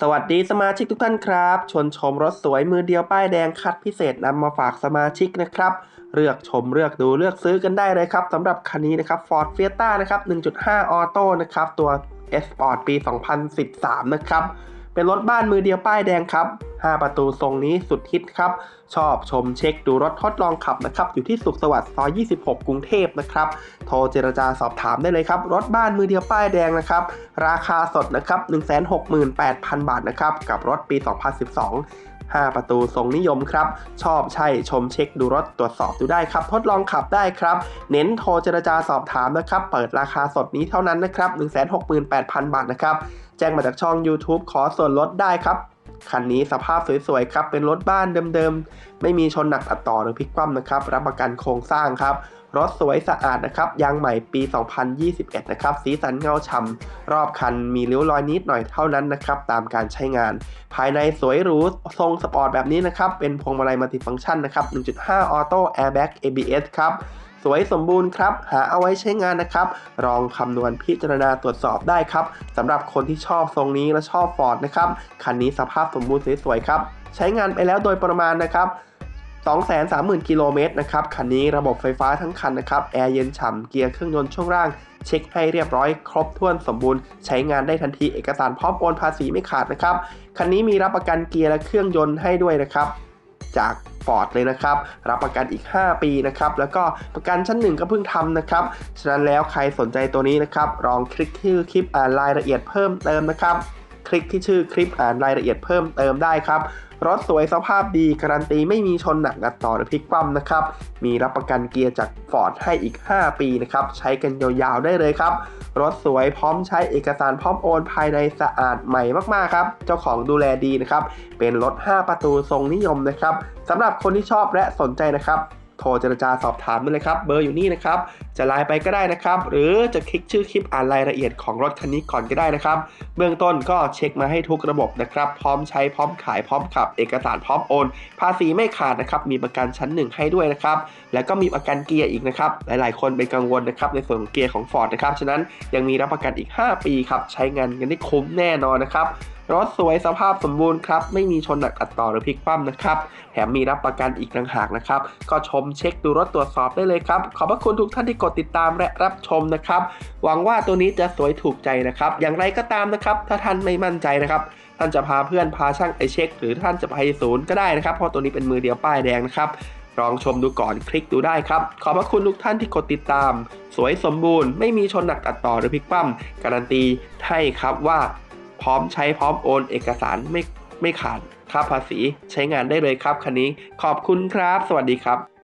สวัสดีสมาชิกทุกท่านครับ ชวนชมรถสวยมือเดียวป้ายแดงคัดพิเศษนำมาฝากสมาชิกนะครับ เลือกชมเลือกดูเลือกซื้อกันได้เลยครับสำหรับคันนี้นะครับ Ford Fiesta นะครับ 1.5ออโต้นะครับ ตัว S Sport ปี 2013 นะครับ เป็นรถบ้านมือเดียวป้ายแดงครับ 5 ประตูทรงนี้สุดฮิตครับ ชอบชมเช็คดูรถทดลองขับนะครับ อยู่ที่สุขสวัสดิ์ซอย 26 กรุงเทพนะครับ โทรเจรจาสอบถามได้เลยครับ รถบ้านมือเดียวป้ายแดงนะครับ ราคาสดนะครับ 168,000 บาทนะครับ กับรถปี 2012 5 ประตูทรงนิยมครับ ชอบใช่ชมเช็คดูรถตรวจสอบดูได้ครับ ทดลองขับได้ครับ เน้นโทรเจรจาสอบถามนะครับ เปิดราคาสดนี้เท่านั้นนะครับ 168,000 บาทนะครับ แจ้งมาจากช่อง YouTube ขอส่วนลดได้ครับ คันนี้สภาพสวยๆครับ เป็นรถบ้านเดิมๆ ไม่มีชนหนักตัดต่อหรือพลิกคว่ำนะครับ รับประกันโครงสร้างครับ รถสวยสะอาดนะครับ ยางใหม่ปี 2021 นะครับ สีสันเงาฉ่ำรอบคันมีริ้วรอยนิดหน่อยเท่านั้นนะครับ ตามการใช้งาน ภายในสวยหรู ทรงสปอร์ตแบบนี้นะครับ เป็นพวงมาลัยมัลติฟังก์ชันนะครับ 1.5 ออโต้แอร์แบ็ก ABS ครับ สวยสมบูรณ์ครับ หาเอาไว้ใช้งานนะครับ ลองคำนวณพิจารณาตรวจสอบได้ครับสำหรับคนที่ชอบทรงนี้และชอบฟอร์ดนะครับ คันนี้สภาพสมบูรณ์สวยๆครับ ใช้งานไปแล้วโดยประมาณนะครับ230,000 กิโลเมตรนะครับ คันนี้ระบบไฟฟ้าทั้งคันนะครับ แอร์เย็นฉ่ำ เกียร์เครื่องยนต์ช่วงล่าง เช็คให้เรียบร้อย ครบถ้วนสมบูรณ์ ใช้งานได้ทันที เอกสารพร้อมโอนภาษีไม่ขาดนะครับ คันนี้มีรับประกันเกียร์และเครื่องยนต์ให้ด้วยนะครับ จากฟอร์ดเลยนะครับรับประกันอีก 5 ปีนะครับแล้วก็ประกันชั้นหนึ่งก็เพิ่งทำนะครับฉะนั้นแล้วใครสนใจตัวนี้นะครับลองคลิกที่คลิปอ่านรายละเอียดเพิ่มเติมนะครับ คลิกที่ชื่อคลิปอ่านรายละเอียดเพิ่มเติมได้ครับ รถสวยสภาพดีการันตีไม่มีชนหนักงัดต่อหรือพลิกคว่ำนะครับ มีรับประกันเกียร์จากฟอร์ดให้อีก 5 ปีนะครับ ใช้กันยาวๆได้เลยครับ รถสวยพร้อมใช้เอกสารพร้อมโอนภายในสะอาดใหม่มากๆครับ เจ้าของดูแลดีนะครับ เป็นรถ 5 ประตูทรงนิยมนะครับสำหรับคนที่ชอบและสนใจนะครับ โทรเจรจาสอบถามได้เลยครับ เบอร์อยู่นี่นะครับ จะไลน์ไปก็ได้นะครับ หรือจะคลิกชื่อคลิปอ่านรายละเอียดของรถคันนี้ก่อนก็ได้นะครับ เบื้องต้นก็เช็คมาให้ทุกระบบนะครับ พร้อมใช้พร้อมขายพร้อมขับ เอกสารพร้อมโอน ภาษีไม่ขาดนะครับ มีประกันชั้นหนึ่งให้ด้วยนะครับ แล้วก็มีประกันเกียร์อีกนะครับ หลายๆ คนเป็นกังวลนะครับในส่วนของเกียร์ของ Ford นะครับ ฉะนั้นยังมีรับประกันอีก 5 ปีครับ ใช้งานกันได้คุ้มแน่นอนนะครับ รถสวยสภาพสมบูรณ์ครับ ไม่มีชนหนักอัดต่อหรือพลิกคว่ำนะครับ แถมมีรับประกันอีกต่างหากนะครับ ก็ชมเช็คดูรถตรวจสอบได้เลยครับ ขอบพระคุณทุกท่านที่กดติดตามและรับชมนะครับ หวังว่าตัวนี้จะสวยถูกใจนะครับ อย่างไรก็ตามนะครับ ถ้าท่านไม่มั่นใจนะครับ ท่านจะพาเพื่อนพาช่างไปเช็ค หรือท่านจะไปศูนย์ก็ได้นะครับ เพราะตัวนี้เป็นมือเดียวป้ายแดงนะครับ ลองชมดูก่อนคลิกดูได้ครับ ขอบพระคุณทุกท่านที่กดติดตาม สวยสมบูรณ์ ไม่มีชนหนักตัดต่อหรือพลิกคว่ำการันตีให้ครับว่า พร้อมใช้พร้อมโอนเอกสารไม่ไม่ขาดค่าภาษี ใช้งานได้เลยครับคันนี้ ขอบคุณครับ สวัสดีครับ